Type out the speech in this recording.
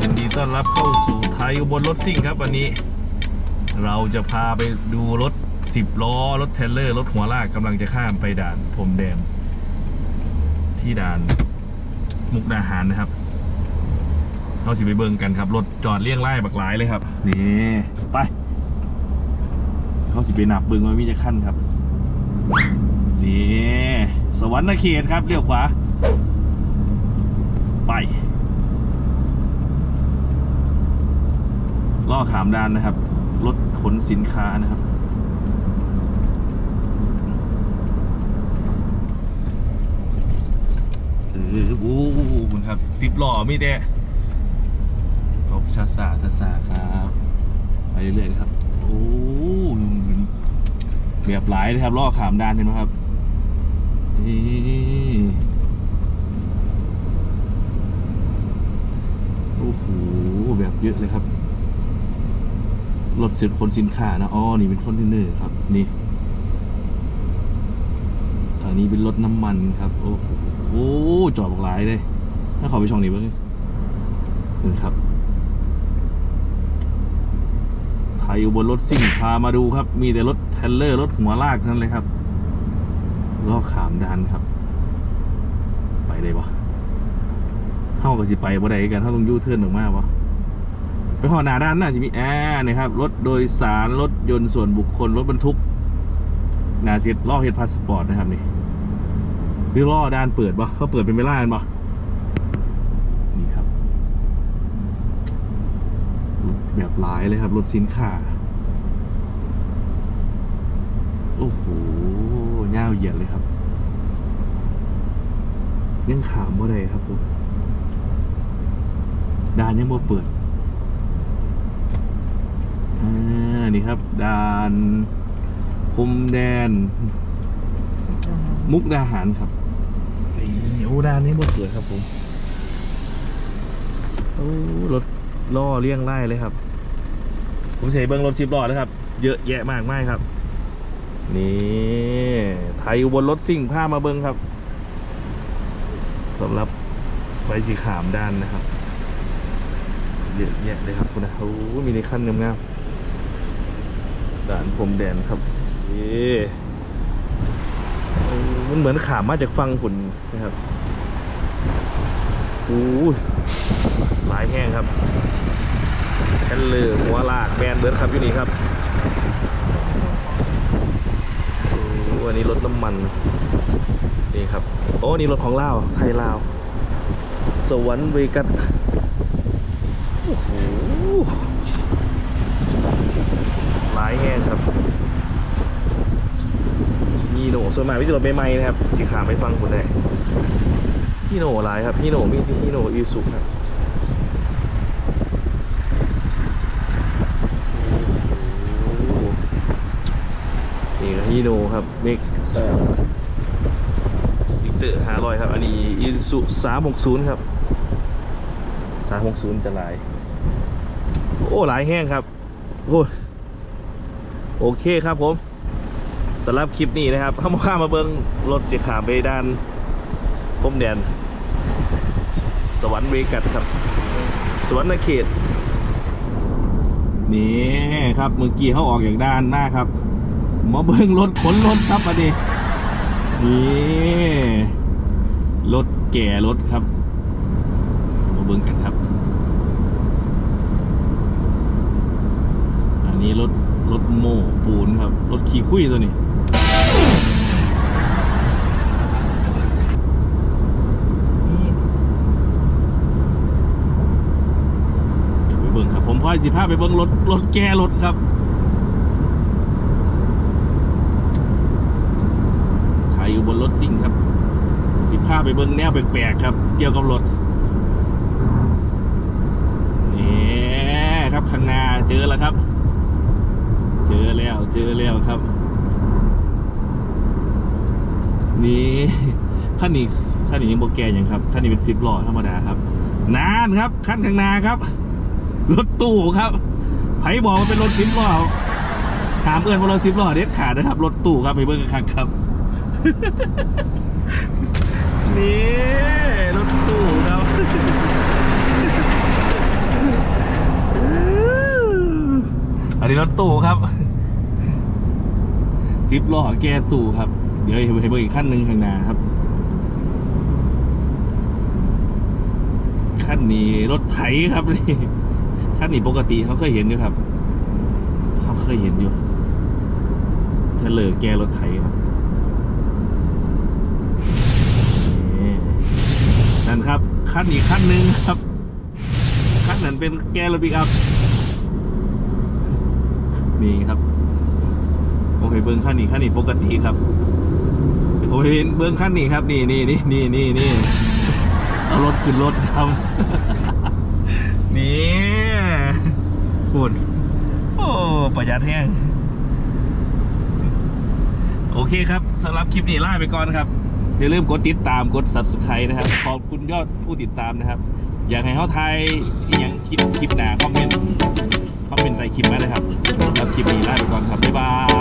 ยินดีต้อนรับเข้าสู่ไทยอุบนรถซิ่งครับวันนี้ เราจะพาไปดูรถ 10 ล้อ รถเทเลอร์ รถหัวลากกำลังจะข้ามไปด่านพรมแดน ที่ด่านมุกดาหารนะครับเราสิไปเบิ่งกันครับ รถจอดเลี่ยงไล่บักหลายเลยครับนี่ไปเขาสิไปหนับเบิ่งว่ามีจะขั้นครับนี่สวรรค์เขตครับเลี้ยวขวา ไป ล่อขามดานนะครับ รถขนสินค้านะครับ เออโอ้คุณครับสิบล้อมีแต่ขอบชาสาทาสาครับไปเรื่อยๆครับ โอ้แบบหลายเลยครับล่อขามดานเห็นไหมครับนี่โอ้โหแบบเยอะเลยครับ รถสินคนสินค้านะอ๋อนี่เป็นคอนเทนเนอร์ครับ นี่ อันนี้เป็นรถน้ำมันครับ โอ้โหโอ้จอดบอกหลายเลย ถ้าขอไปช่องนี้บ้างนี่ครับไทยอยู่บนรถซิ่งพามาดูครับ มีแต่รถเทลเลอร์รถหัวลากนั่นเลยครับลอกขามดันครับ ไปได้ปะเข้ากับสิไปบ่ได้กันเข้าต้องยูเทิร์นออกมาปะ ไปหอหนาด้านหน่าจะมีอ่าเนี่ยครับรถโดยสารรถยนต์ส่วนบุคคลรถบรรทุกหนาเสร็จล่อเฮดพาสปอร์ตนะครับนี่หรือล่อด้านเปิดปะเขาเปิดเป็นเวลากันปะนี่ครับรถแบบหลายเลยครับ รถสินค้าโอ้โหย่าเหยียดเลยครับยังขามว่าไรครับผมด่านยังบ่เปิด อ่านี่ครับด่านพรมแดน มุกดาหารครับนี่โอ้ด่านนี้บ่เปิดครับผมโอ้รถล่อเลี่ยงไล่เลยครับ ผมเสียเบิ้งรถสิบล้อนะครับ เยอะแยะมากมายครับ นี่ไทยอุบนรถซิ่งพามาเบิ้งครับสำหรับไฟสีขามด้านนะครับ เยอะแยะเลยครับคุณนะโอ้มีในขั้นงามๆ ด่านพรมแดนครับนี่มันเหมือนขามมาจากฟังฝุ่นนะครับโอ้ยหลายแห้งครับแคนเลอร์หัวลากแบนเบิร์ดครับอยู่นี่ครับอันนี้รถน้ำมัน นี่ครับ โอ้นี่รถของลาวไทยลาว สวรรค์เวกัสโอ้โห หลายแห้งครับมีโหนส่วนมากวิจิตรใหม่ๆนะครับสีขาไมไปฟังคนได้พี่โหนหลายครับพี่โหนมีพี่โหนอีสุครับนี่ก็ฮีโนครับเมกอิกเตอร์ห้าร้อยครับ อันนี้อิสุสามหกศูนย์ครับสามหกศูนย์จะหลาย โอ้หลายแห้งครับโอ้ย โอเคครับผมสำหรับคลิปนี้นะครับข้ามาข้ามมาเบิ้งรถจะขามไปด้านพรมแดน สวรรค์เวกัสครับ สวรรค์เขตนี่ครับเมื่อกี้เขาออกอย่างด้านหน้าครับ มาเบิ้งรถขนรถครับอันนี้นี่รถแก่รถครับ มาเบิ้งกันครับ อันนี้รถ รถโม่ปูนครับ รถขี่คุยตัวนี้เดี๋ยวไปเบิ้งครับ ผมพาสิพาไปเบิ้งรถรถแก่รถครับขายอยู่บนรถซิ่งครับ สิพาไปเบิ้งแนวแปลกๆครับ เกี่ยวกับรถนี่ครับข้างหน้าเจอแล้วครับ เจอแล้วเจอแล้วครับ นี่ขั้นนี้ขั้นนี้ยังโบแกอยังครับขั้นนี้เป็นสิบล้อธรรมดาครับ นานครับขั้นข้างหน้าครับรถตู้ครับไผบอกว่าเป็นรถสิบล้อถามเพื่อนว่ารถสิบล้อเด็ดขาดนะครับรถตู้ครับไปเบิ้งกันครับครับนี่รถตู้ครับ อันนี้รถตู้ครับซิปล้อแก้ตู้ครับ เดี๋ยวให้เบอร์อีกขั้นหนึ่งข้างหน้าครับขั้นนี้รถไถครับนี่ขั้นนี้ปกติเขาเคยเห็นอยู่ครับเขาเคยเห็นอยู่เทเลอร์แกรถไถครับนี่นั่นครับขั้นอีกขั้นหนึ่งครับขั้นนั้นเป็นแกรถปิกอัพ นี่ครับผมไปเบิ้งขั้นนี้ขั้นนี้ปกติครับผมไปเบิ้งขั้นนี้ครับนี่นี่นี่นี่นี่นี่เอารถขึ้นรถครับ นี่หุ่นโอ้ประหยัดแห้งโอเคครับสำหรับคลิปนี้ลาไปก่อนครับอย่าลืมกดติดตามกด subscribe นะครับ ขอบคุณยอดผู้ติดตามนะครับ อยากให้เขาไทยอหย่างคลิปคลิปหนาคอมเมนต์คอมเมนต์ใต้คลิปมาเลยครับสำหรับ คลิปนี้ลาไปก่อนครับบ๊ายบาย